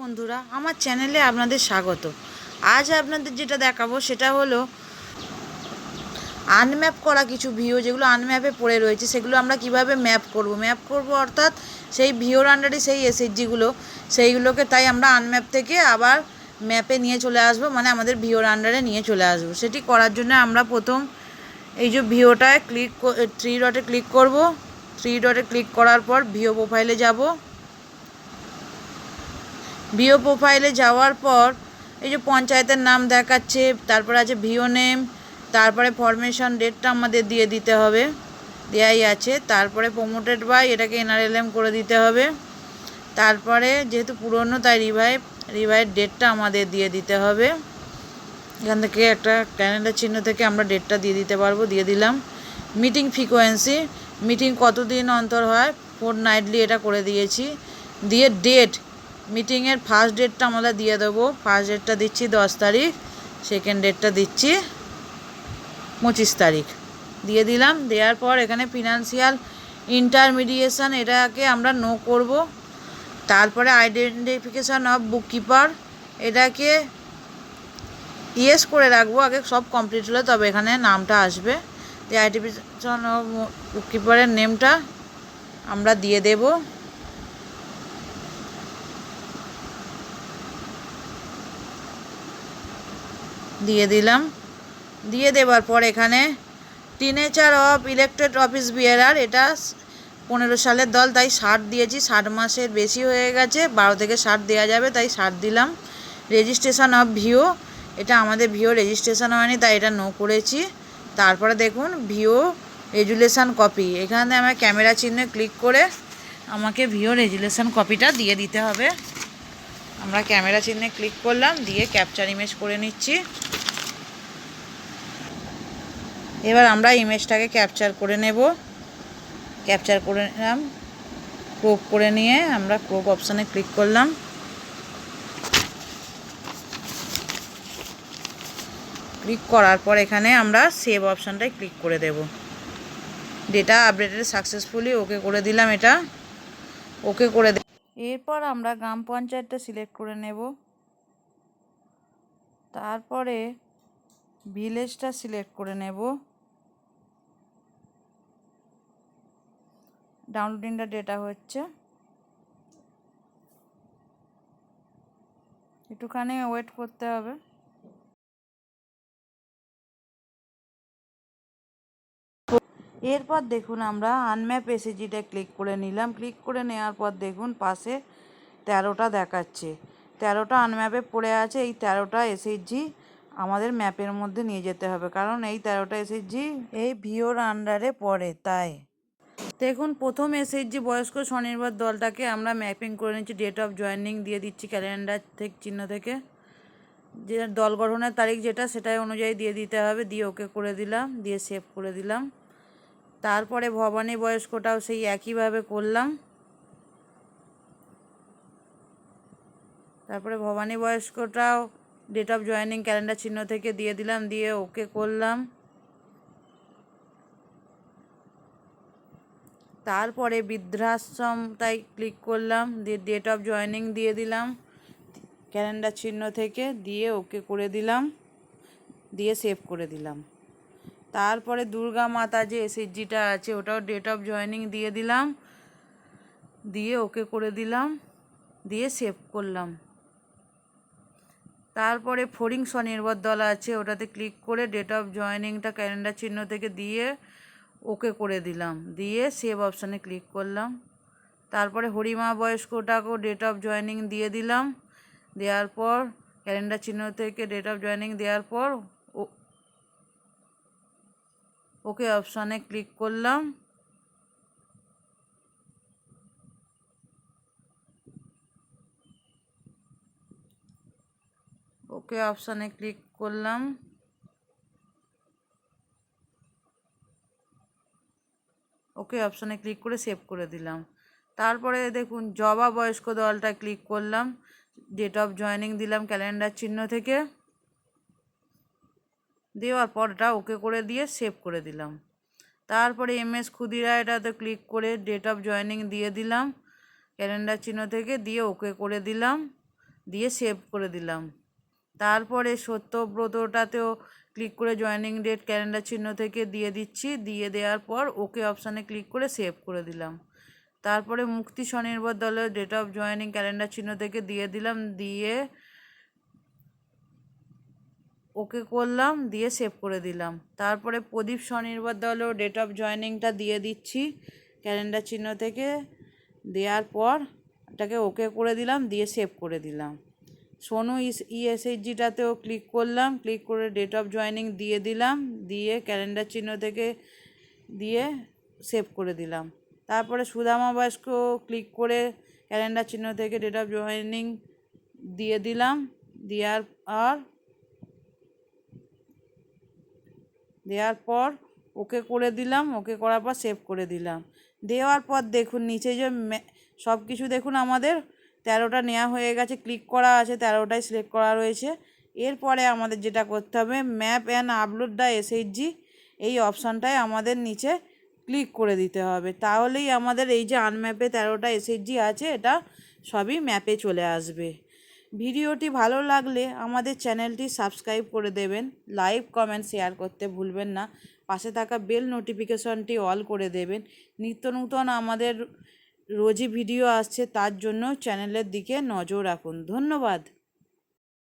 বন্ধুরা, আমার চ্যানেলে আপনাদের স্বাগত। আজ আপনাদের যেটা দেখাবো সেটা হলো আনম্যাপ করা কিছু ভিও, যেগুলো আনম্যাপে পড়ে রয়েছে, সেগুলো আমরা কীভাবে ম্যাপ করব? ম্যাপ করব অর্থাৎ সেই ভিওর আন্ডারে সেই এসএইচজিগুলো সেইগুলোকে তাই আমরা আনম্যাপ থেকে আবার ম্যাপে নিয়ে চলে আসব মানে আমাদের ভিওর আন্ডারে নিয়ে চলে আসব। সেটি করার জন্য আমরা প্রথম এই যে ভিওটায় ক্লিক থ্রি ডটে ক্লিক করব। থ্রি ডটে ক্লিক করার পর ভিও প্রোফাইলে যাব। ভিও প্রোফাইলে যাওয়ার পর এই যে পঞ্চায়েতের নাম দেখাচ্ছে, তারপরে আছে ভিও নেম, তারপরে ফরমেশন ডেটটা আমাদের দিয়ে দিতে হবে, দেয়াই আছে। তারপরে প্রমোটেড বাই এটাকে এনআরএলএম করে দিতে হবে। তারপরে যেহেতু পুরনো, তাই রিভাইভ রিভাইভ ডেটটা আমাদের দিয়ে দিতে হবে। এখান থেকে একটা ক্যালেন্ডার চিহ্ন থেকে আমরা ডেটটা দিয়ে দিতে পারব, দিয়ে দিলাম। মিটিং ফ্রিকোয়েন্সি, মিটিং কতদিন অন্তর হয়? ফোর নাইটলি এটা করে দিয়েছি। দিয়ে ডেট মিটিংয়ের ফার্স্ট ডেটটা আমরা দিয়ে দেবো। ফার্স্ট ডেটটা দিচ্ছি দশ তারিখ সেকেন্ড ডেটটা দিচ্ছি পঁচিশ তারিখ। দিয়ে দিলাম, দেওয়ার পর এখানে ফিনান্সিয়াল ইন্টারমিডিয়েশন এটাকে আমরা নো করব। তারপরে আইডেন্টিফিকেশান অফ বুককিপার এটাকে ইয়েস করে রাখব, আগে সব কমপ্লিট হলে তবে এখানে নামটা আসবে। যে আইডেন্টিফিকেশন অফ বুককিপারের নেমটা আমরা দিয়ে দেব। দিয়ে দিলাম। দিয়ে দেওয়ার পর এখানে signature of elected office bearer এটা পনেরো সালের দল, তাই ষাট দিয়েছি। ষাট মাসের বেশি হয়ে গেছে, বারো থেকে ষাট দেওয়া যাবে, তাই ষাট দিলাম। রেজিস্ট্রেশন অফ ভিও এটা আমাদের ভিও রেজিস্ট্রেশন হয়নি, তাই এটা নো করেছি। তারপরে দেখুন ভিও রেজুলেশান কপি এখানে আমার ক্যামেরা চিহ্নে ক্লিক করে আমাকে ভিও রেজুলেশান কপিটা দিয়ে দিতে হবে। আমরা ক্যামেরা চিহ্নে ক্লিক করলাম, দিয়ে ক্যাপচার ইমেজ করে নিচ্ছি। এবার আমরা ইমেজটাকে ক্যাপচার করে নেব। ক্যাপচার করে নিলাম ক্রোপ করে নিয়ে আমরা ক্রোপ অপশানে ক্লিক করলাম। ক্লিক করার পর এখানে আমরা সেভ অপশানটায় ক্লিক করে দেব। ডেটা আপডেটেড সাকসেসফুলি ওকে করে দিলাম এটা। ওকে করে এরপর আমরা গ্রাম পঞ্চায়েতটা সিলেক্ট করে নেব। তারপরে ভিলেজটা সিলেক্ট করে নেব। ডাউনলোডিংটা ডেটা হচ্ছে। একটুখানি ওয়েট করতে হবে। এরপর দেখুন আমরা আনম্যাপ এসএজিটা ক্লিক করে নিলাম। ক্লিক করে নেওয়ার পর দেখুন পাশে তেরোটা দেখাচ্ছে। তেরোটা আনম্যাপে পড়ে আছে, এই তেরোটা এসএইচজি আমাদের ম্যাপের মধ্যে নিয়ে যেতে হবে। কারণ এই তেরোটা এসএইচজি এই ভিওর আন্ডারে পড়ে, তাই। দেখুন, প্রথম এসএইচজি বয়স্ক স্বনির্ভর দলটাকে আমরা ম্যাপিং করে নিচ্ছি। ডেট অফ জয়েনিং দিয়ে দিচ্ছি ক্যালেন্ডার থেকে, চিহ্ন থেকে। যে দল গঠনের তারিখ যেটা, সেটাই অনুযায়ী দিয়ে দিতে হবে। দিয়ে ওকে করে দিলাম, দিয়ে সেভ করে দিলাম। তারপরে ভবানী বয়স্কটাও সেই একইভাবে করলাম। তারপরে ভবানী বয়স্কটাও ডেট অফ জয়েনিং ক্যালেন্ডার চিহ্ন থেকে দিয়ে দিলাম, দিয়ে ওকে করলাম। তারপরে বৃদ্ধাশ্রম তাই ক্লিক করলাম, দিয়ে ডেট অফ জয়েনিং দিয়ে দিলাম ক্যালেন্ডার চিহ্ন থেকে দিয়ে ওকে করে দিলাম, দিয়ে সেভ করে দিলাম। তারপরে দুর্গা মাতা যে এসএসজিটা আছে, ওটাও ডেট অফ জয়েনিং দিয়ে দিলাম। দিয়ে ওকে করে দিলাম। দিয়ে সেভ করলাম। তারপরে ফড়িং স্বনির্ভর দল আছে, ওটাতে ক্লিক করে ডেট অফ জয়েনিংটা ক্যালেন্ডার চিহ্ন থেকে দিয়ে ওকে করে দিলাম। দিয়ে সেভ অপশানে ক্লিক করলাম। তারপরে হরিমা বয়স্কটাকেও ডেট অফ জয়েনিং দিয়ে দিলাম। দেওয়ার পর ক্যালেন্ডার চিহ্ন থেকে ডেট অফ জয়েনিং দেওয়ার পর ওকে অপশানে ক্লিক করলাম। ওকে অপশানে ক্লিক করলাম। ওকে অপশানে ক্লিক করে সেভ করে দিলাম। তারপরে দেখুন জবা বয়স্ক দলটা ক্লিক করলাম। ডেট অফ জয়েনিং দিলাম ক্যালেন্ডার চিহ্ন থেকে। দেওয়ার পর পরটা ওকে করে দিয়ে সেভ করে দিলাম। তারপরে এম এস ক্ষুদিরা এটাতে ক্লিক করে ডেট অফ জয়েনিং দিয়ে দিলাম। ক্যালেন্ডার চিহ্ন থেকে দিয়ে ওকে করে দিলাম, দিয়ে সেভ করে দিলাম। তারপরে সত্যব্রতটাতেও ক্লিক করে জয়েনিং ডেট ক্যালেন্ডার চিহ্ন থেকে দিয়ে দিচ্ছি, দিয়ে দেওয়ার পর ওকে অপশানে ক্লিক করে সেভ করে দিলাম। তারপরে মুক্তি স্বনির্ভর দলের ডেট অফ জয়েনিং ক্যালেন্ডার চিহ্ন থেকে দিয়ে দিলাম, দিয়ে ওকে করলাম, দিয়ে সেভ করে দিলাম। তারপরে প্রদীপ স্বনির্ভর দলেও ডেট অফ জয়েনিংটা দিয়ে দিচ্ছি ক্যালেন্ডার চিহ্ন থেকে। দেওয়ার পর এটাকে ওকে করে দিলাম, দিয়ে সেভ করে দিলাম। সোনু ইএসএইচজিটাতেও ক্লিক করলাম ক্লিক করে ডেট অফ জয়েনিং দিয়ে দিলাম, দিয়ে ক্যালেন্ডার চিহ্ন থেকে দিয়ে সেভ করে দিলাম। তারপরে সুদামা বয়স্কও ক্লিক করে ক্যালেন্ডার চিহ্ন থেকে ডেট অফ জয়েনিং দিয়ে দিলাম। দেওয়ার আর দেওয়ার পর ওকে করে দিলাম, ওকে করার পর সেভ করে দিলাম। দেওয়ার পর দেখুন, নিচে যে সব কিছু দেখুন আমাদের, তেরোটা নেওয়া হয়ে গেছে ক্লিক করা আছে, তেরোটাই সিলেক্ট করা রয়েছে। এরপরে আমাদের যেটা করতে হবে map and upload the SHG এই অপশানটায় আমাদের নিচে ক্লিক করে দিতে হবে। তাহলেই আমাদের এই যে আনম্যাপে তেরোটা এসএইচজি আছে, এটা সবই ম্যাপে চলে আসবে। ভিডিওটি ভালো লাগলে আমাদের চ্যানেলটি সাবস্ক্রাইব করে দেবেন। লাইভ কমেন্ট, শেয়ার করতে ভুলবেন না। পাশে থাকা বেল নোটিফিকেশনটি অল করে দেবেন। নিত্য নূতন আমাদের রোজই ভিডিও আসছে, তার জন্য চ্যানেলের দিকে নজর রাখুন। ধন্যবাদ।